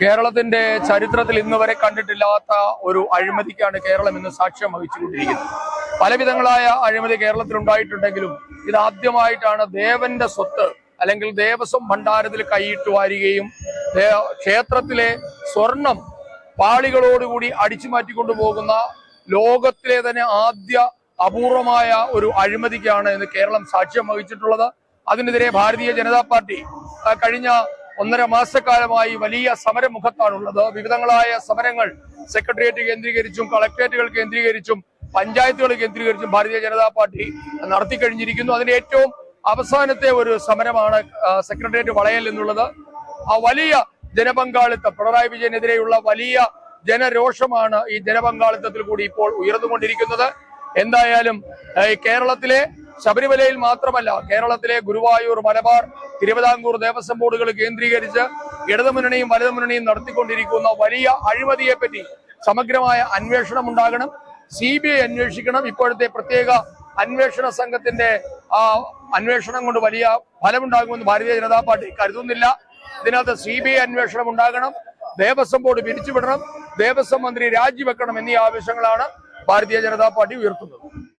കേരളത്തിന്റെ ചരിത്രത്തിൽ ഇന്ന് വരെ കണ്ടിട്ടില്ലാത്ത ഒരു അഴിമതിക്കാണ് കേരളം ഇന്ന് സാക്ഷ്യം വഹിച്ചുകൊണ്ടിരിക്കുന്നത്. പലവിധങ്ങളായ അഴിമതി കേരളത്തിൽ ഉണ്ടായിട്ടുണ്ടെങ്കിലും ഇത് ആദ്യമായിട്ടാണ് ദേവന്റെ സ്വത്ത് അല്ലെങ്കിൽ ദേവസ്വം ഭണ്ഡാരത്തിൽ കൈയിട്ട് വാരുകയും ക്ഷേത്രത്തിലെ സ്വർണം പാളികളോടുകൂടി അടിച്ചു മാറ്റിക്കൊണ്ടു പോകുന്ന ലോകത്തിലെ തന്നെ ആദ്യ അപൂർവമായ ഒരു അഴിമതിക്കാണ് ഇന്ന് കേരളം സാക്ഷ്യം വഹിച്ചിട്ടുള്ളത്. അതിനെതിരെ ഭാരതീയ ജനതാ പാർട്ടി കഴിഞ്ഞ ഒന്നര മാസക്കാലമായി വലിയ സമരമുഖത്താണുള്ളത്. വിവിധങ്ങളായ സമരങ്ങൾ സെക്രട്ടേറിയറ്റ് കേന്ദ്രീകരിച്ചും കളക്ടറേറ്റുകൾ കേന്ദ്രീകരിച്ചും പഞ്ചായത്തുകൾ കേന്ദ്രീകരിച്ചും ഭാരതീയ ജനതാ പാർട്ടി നടത്തിക്കഴിഞ്ഞിരിക്കുന്നു അതിന്റെ ഏറ്റവും അവസാനത്തെ ഒരു സമരമാണ് സെക്രട്ടേറിയറ്റ് വളയൽ എന്നുള്ളത്. ആ വലിയ ജനപങ്കാളിത്തം പിണറായി വിജയനെതിരെയുള്ള വലിയ ജനരോഷമാണ് ഈ ജനപങ്കാളിത്തത്തിൽ കൂടി ഇപ്പോൾ ഉയർന്നുകൊണ്ടിരിക്കുന്നത്. എന്തായാലും കേരളത്തിലെ ശബരിമലയിൽ മാത്രമല്ല കേരളത്തിലെ ഗുരുവായൂർ മലബാർ തിരുവിതാംകൂർ ദേവസ്വം ബോർഡുകൾ കേന്ദ്രീകരിച്ച് ഇടതുമുന്നണിയും വലതുമുന്നണിയും നടത്തിക്കൊണ്ടിരിക്കുന്ന വലിയ അഴിമതിയെ പറ്റി സമഗ്രമായ അന്വേഷണം ഉണ്ടാകണം. സി ബി ഐ അന്വേഷിക്കണം. ഇപ്പോഴത്തെ പ്രത്യേക അന്വേഷണ സംഘത്തിന്റെ ആ അന്വേഷണം കൊണ്ട് വലിയ ഫലമുണ്ടാകുമെന്ന് ഭാരതീയ ജനതാ പാർട്ടി കരുതുന്നില്ല. ഇതിനകത്ത് സി ബി ഐ അന്വേഷണം ഉണ്ടാകണം. ദേവസ്വം ബോർഡ് പിരിച്ചുവിടണം. ദേവസ്വം മന്ത്രി രാജിവെക്കണം എന്നീ ആവശ്യങ്ങളാണ് ഭാരതീയ ജനതാ പാർട്ടി ഉയർത്തുന്നത്.